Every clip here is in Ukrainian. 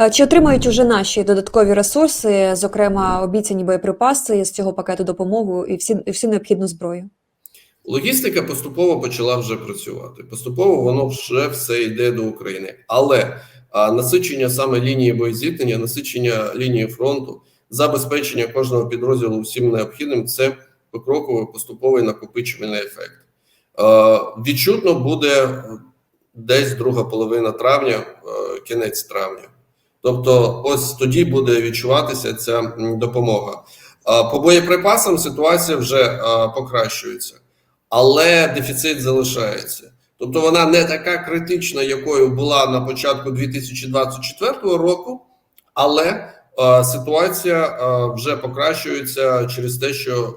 Е, Чи отримають уже наші додаткові ресурси, зокрема обіцяні боєприпаси з цього пакету допомоги і всі, і всю необхідну зброю? Логістика поступово почала вже працювати. Поступово воно вже все йде до України. Але а, насичення саме лінії боєзіткнення, насичення лінії фронту, забезпечення кожного підрозділу всім необхідним це покроковий поступовий накопичувальний ефект. Е, відчутно буде десь друга половина травня, е, кінець травня. Тобто, ось тоді буде відчуватися ця допомога. По боєприпасам ситуація вже покращується але дефіцит залишається. Тобто вона не така критична, якою була на початку 2024 року, але ситуація вже покращується через те, що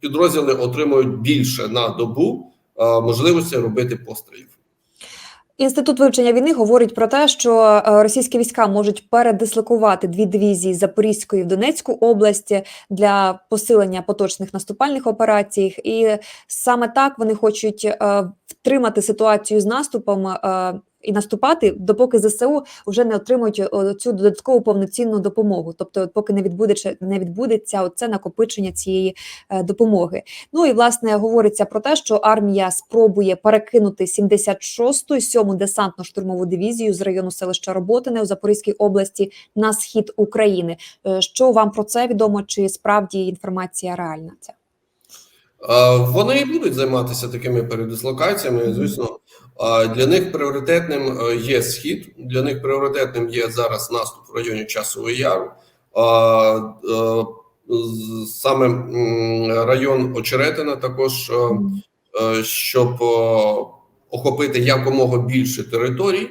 підрозділи отримують більше на добу можливості робити пострілів. Інститут вивчення війни говорить про те, що е, російські війська можуть передислокувати дві дивізії Запорізької в Донецьку область для посилення поточних наступальних операцій, і саме так вони хочуть е, втримати ситуацію з наступом. І наступати, допоки ЗСУ вже не отримують е, цю додаткову повноцінну допомогу, тобто, поки не відбудеться, не відбудеться оце накопичення цієї е, допомоги. Ну і власне говориться про те, що армія спробує перекинути 76-ту, 7-му десантно-штурмову дивізію з району селища Роботине у Запорізькій області на схід України. Е, Що вам про це відомо? Чи справді інформація реальна? Ця? Вони і будуть займатися такими передислокаціями. Звісно, для них пріоритетним е, є схід, для них пріоритетним є зараз наступ в районі Часової Яру. Е, Саме район Очеретина також, е, щоб охопити якомога більше територій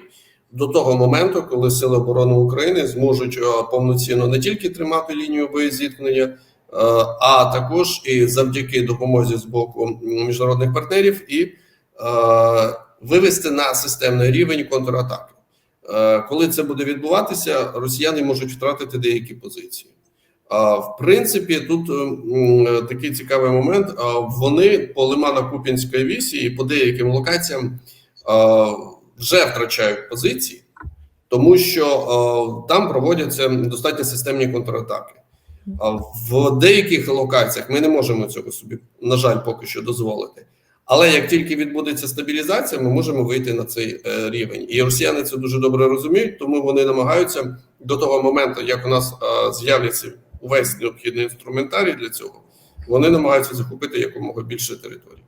до того моменту, коли Сили оборони України зможуть повноцінно не тільки тримати лінію боєзіткнення, а також і завдяки допомозі з боку міжнародних партнерів і е, вивести на системний рівень контратаки. Е, Коли це буде відбуватися, росіяни можуть втратити деякі позиції. В принципі, тут такий цікавий момент. Вони по Лимано-Купінської вісі і по деяким локаціям вже втрачають позиції, тому що там проводяться достатньо системні контратаки. В деяких локаціях ми не можемо цього собі, на жаль, поки що дозволити. Але як тільки відбудеться стабілізація, ми можемо вийти на цей е, рівень. І росіяни це дуже добре розуміють, тому вони намагаються до того моменту, як у нас е, з'являться увесь необхідний інструментарій для цього, вони намагаються захопити якомога більше територій.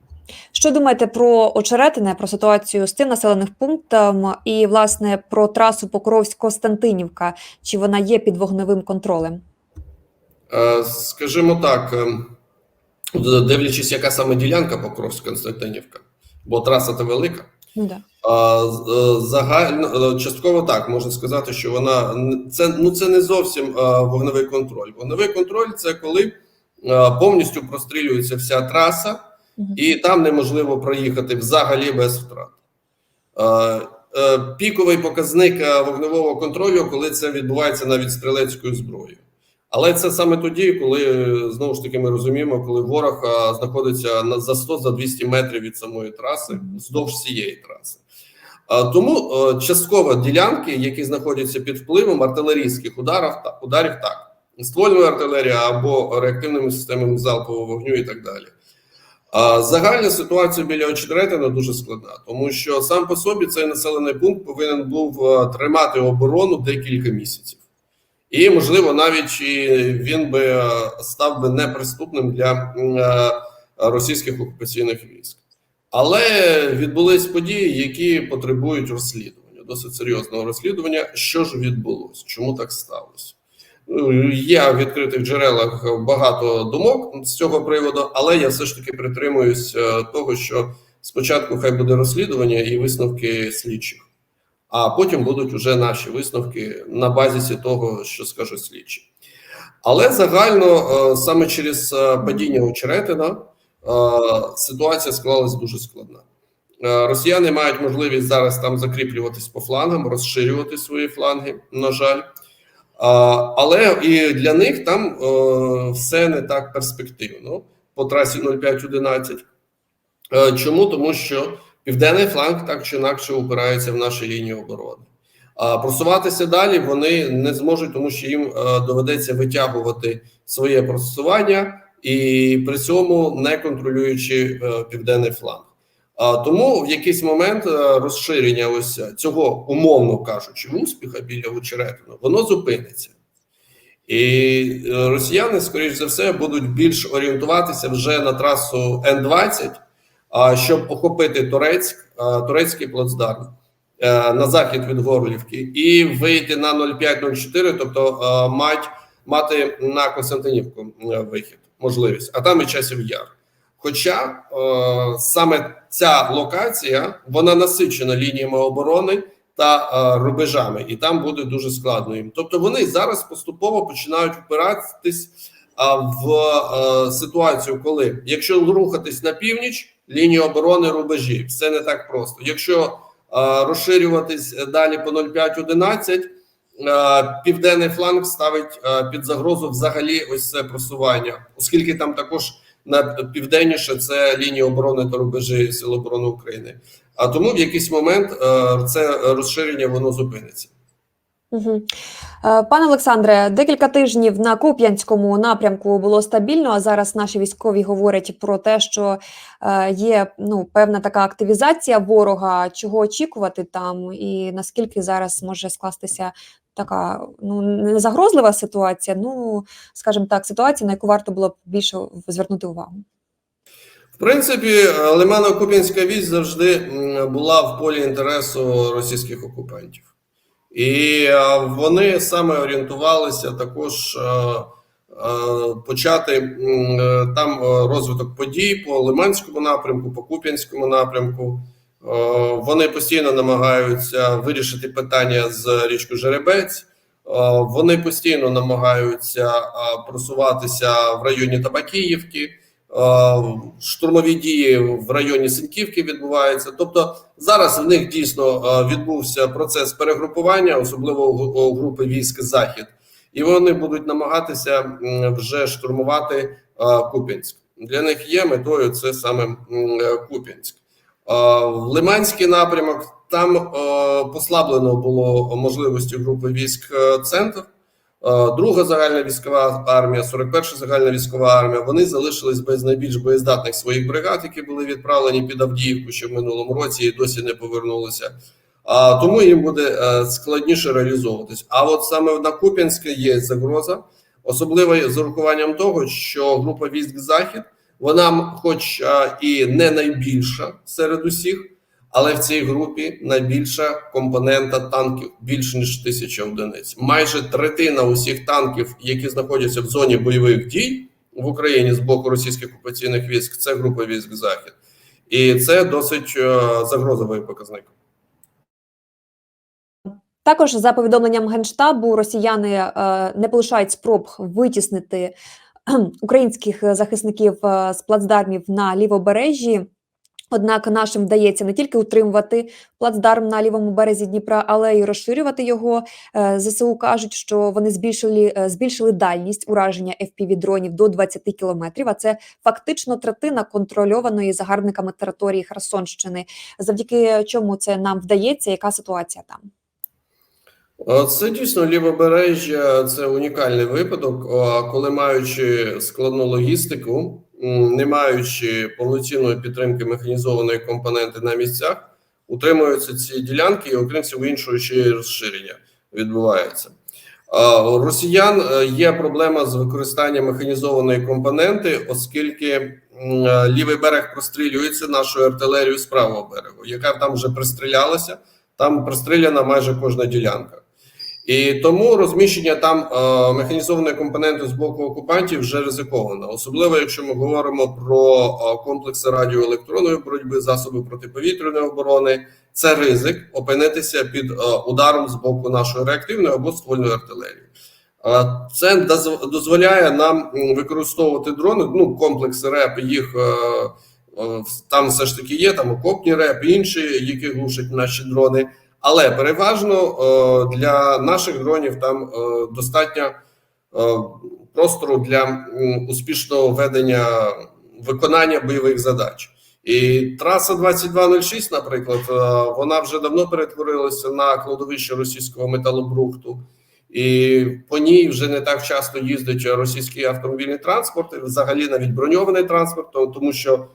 Що думаєте про очеретине, про ситуацію з тим населеним пунктом і власне про трасу Покровськ-Костянтинівка? Чи вона є під вогневим контролем? Е, Скажімо так, е, дивлячись, яка саме ділянка Покровськ Константинівка, бо траса та велика. Да. Е, загально частково так можна сказати, що вона це ну це не зовсім вогневий контроль. Вогневий контроль це коли повністю прострілюється вся траса, Мгм. і там неможливо проїхати взагалі без втрат. Піковий показник вогневого контролю, коли це відбувається навіть стрілецькою зброєю. Але це саме тоді, коли знову ж таки ми розуміємо, коли ворог знаходиться на за 100 за 200 метрів від самої траси, вздовж всієї траси. Тому е, частково ділянки, які знаходяться під впливом артилерійських ударів, ударів так, ствольної артилерії або реактивними системами залпового вогню і так далі. Загальна ситуація біля Очеретина дуже складна, тому що сам по собі цей населений пункт повинен був е, тримати оборону декілька місяців. І, можливо, навіть він би е, став би неприступним для е, російських окупаційних військ. Але відбулись події, які потребують розслідування, досить серйозного розслідування. Що ж відбулося? Чому так сталося? Ну, Є в відкритих джерелах багато думок з цього приводу, але я все ж таки притримуюсь е, того, що спочатку хай буде розслідування і висновки слідчих, а потім будуть уже наші висновки на базі того, що скажуть слідчі. Але загально е, саме через е, падіння очеретина е, ситуація склалась дуже складна. Росіяни мають можливість зараз там закріплюватись по флангам, розширювати свої фланги, на жаль. Але і для них там все не так перспективно по трасі 0511. Е, Чому? Тому що південний фланг так чи інакше упирається в наші лінії оборони. А просуватися далі вони не зможуть, тому що їм е, доведеться витягувати своє просування і при цьому не контролюючи е, південний фланг. А тому в якийсь момент е, розширення ось цього, умовно кажучи, успіха біля Очеретину, воно зупиниться. І росіяни, скоріш за все, будуть більш орієнтуватися вже на трасу Н-20, а, щоб охопити Турецьк, турецький плацдарм е, на захід від Горлівки і вийти на 0,5-0,4, тобто е, мать, мати на Константинівку е, вихід, можливість, а там і часів яр. Хоча е, саме ця локація вона насичена лініями оборони та е, рубежами, і там буде дуже складно їм. Тобто вони зараз поступово починають впиратись а, в е, ситуацію, коли якщо рухатись на північ, лінії оборони рубежі, все не так просто. Якщо е, розширюватись далі по 0,5-11, е, південний фланг ставить е, під загрозу взагалі ось це просування, оскільки там також на південніше це лінії оборони та рубежі Сил оборони України. А тому в якийсь момент е, це розширення воно зупиниться. Угу. Пане Олександре, декілька тижнів на Куп'янському напрямку було стабільно. А зараз наші військові говорять про те, що е, є ну певна така активізація ворога. Чого очікувати там, і наскільки зараз може скластися така ну не загрозлива ситуація, ну скажімо так, ситуація, на яку варто було б більше звернути увагу. В принципі, Лимано-Куп'янська вісь завжди була в полі інтересу російських окупантів, і е, вони саме орієнтувалися також е, е, почати там розвиток подій по Лиманському напрямку, по Куп'янському напрямку. Вони постійно намагаються вирішити питання з річкою Жеребець. Вони постійно намагаються просуватися в районі Табакіївки. Е, Штурмові дії в районі Синьківки відбуваються. Тобто зараз в них дійсно е, відбувся процес перегрупування, особливо у групи військ Захід, і вони будуть намагатися вже штурмувати е, Куп'янськ. Для них є метою це саме е, Куп'янськ. Лиманський напрямок там послаблено було можливості групи військ Центр. Е, Друга загальна військова армія, 41-ша загальна військова армія. Вони залишились без найбільш боєздатних своїх бригад, які були відправлені під Авдіївку ще в минулому році і досі не повернулися. А тому їм буде е, складніше реалізовуватись. А от саме на Куп'янське є загроза, особливо з урахуванням того, що група військ Захід, вона, хоч е, і не найбільша серед усіх, але в цій групі найбільша компонента танків більше ніж тисяча одиниць. Майже третина усіх танків, які знаходяться в зоні бойових дій в Україні з боку російських окупаційних військ, це група військ Захід, і це досить е, загрозовий показник. Також за повідомленням генштабу, росіяни е, не полишають спроб витіснити українських захисників е, з плацдармів на лівобережжі. Однак нашим вдається не тільки утримувати плацдарм на лівому березі Дніпра, але й розширювати його. Е, ЗСУ кажуть, що вони збільшили, е, збільшили дальність ураження fpv дронів до 20 кілометрів. А це фактично третина контрольованої загарбниками території Херсонщини. Завдяки чому це нам вдається? Яка ситуація там? Е, Це дійсно лівобережжя, це унікальний випадок, коли маючи складну логістику, не маючи повноцінної підтримки механізованої компоненти на місцях, утримуються ці ділянки, і окрім всього іншого, ще й розширення відбувається. У росіян е, є проблема з використанням механізованої компоненти, оскільки е, лівий берег прострілюється нашою артилерією з правого берегу, яка там вже пристрілялася, там пристріляна майже кожна ділянка. І тому розміщення там е, механізованої компоненти з боку окупантів вже ризиковано, особливо якщо ми говоримо про е, комплекси радіоелектронної боротьби, засоби протиповітряної оборони. Це ризик опинитися під е, ударом з боку нашої реактивної або ствольної артилерії. Е, Це доз- дозволяє нам використовувати дрони. Ну, комплекси РЕП, їх е, там все ж таки є, там окопні РЕП, інші, які глушать наші дрони. Але переважно е, для наших дронів там е, достатньо е, простору для успішного ведення виконання бойових задач. І траса 2206, наприклад, вона вже давно перетворилася на кладовище російського металобрухту, і по ній вже не так часто їздить російський автомобільний транспорт, і взагалі навіть броньований транспорт, тому що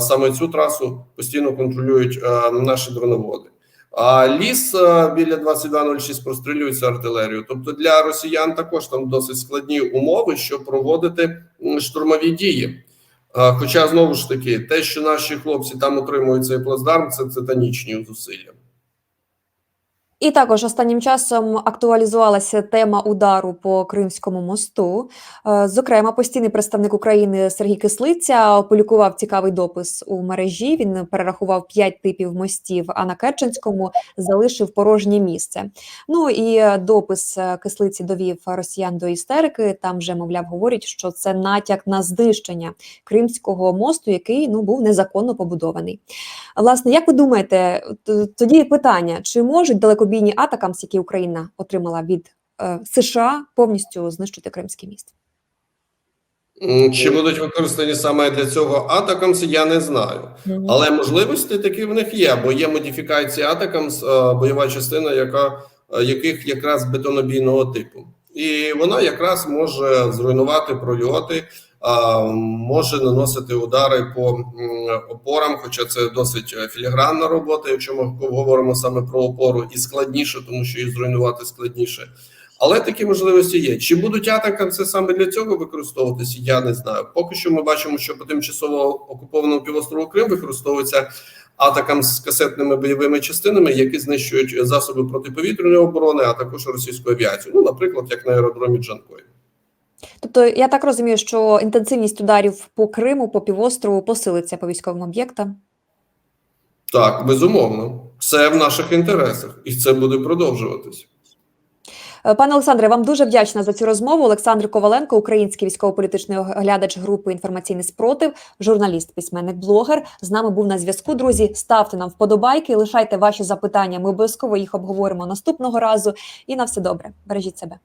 саме цю трасу постійно контролюють наші дроноводи. А ліс е, біля 2206 прострілюється артилерією. Тобто для росіян також там досить складні умови, щоб проводити штурмові дії. Е, Хоча знову ж таки, те, що наші хлопці там отримують цей плацдарм, це титанічні зусилля. І також останнім часом актуалізувалася тема удару по Кримському мосту. Е, Зокрема, постійний представник України Сергій Кислиця опублікував цікавий допис у мережі. Він перерахував п'ять типів мостів, а на Керченському залишив порожнє місце. Ну і е, допис е, Кислиці довів росіян до істерики. Там вже, мовляв, говорять, що це натяк на знищення Кримського мосту, який ну був незаконно побудований. Власне, як ви думаєте, тоді питання: чи можуть далекобійні атакамс, які Україна отримала від е, США, повністю знищити Кримський міст? Чи будуть використані саме для цього атакамси, я не знаю. Але можливості такі в них є, бо є модифікація Атакамс, е, бойова частина, яка е, яких якраз бетонобійного типу, і вона якраз може зруйнувати прольоти, може наносити удари по опорам, хоча це досить е, філігранна робота, якщо ми говоримо саме про опору, і складніше, тому що її зруйнувати складніше. Але такі можливості є. Чи будуть атака це саме для цього використовуватися? Я не знаю. Поки що ми бачимо, що по тимчасово окупованому півострову Крим використовується атакам з касетними бойовими частинами, які знищують засоби протиповітряної оборони, а також російську авіацію. Ну, наприклад, як на аеродромі Джанкой. Тобто, я так розумію, що інтенсивність ударів по Криму, по півострову посилиться по військовим об'єктам. Так, безумовно, це в наших інтересах, і це буде продовжуватись. Е, Пане Олександре, вам дуже вдячна за цю розмову. Олександр Коваленко, український військово-політичний оглядач групи інформаційний спротив, журналіст, письменник, блогер. З нами був на зв'язку. Друзі, ставте нам вподобайки, лишайте ваші запитання. Ми обов'язково їх обговоримо наступного разу. І на все добре. Бережіть себе.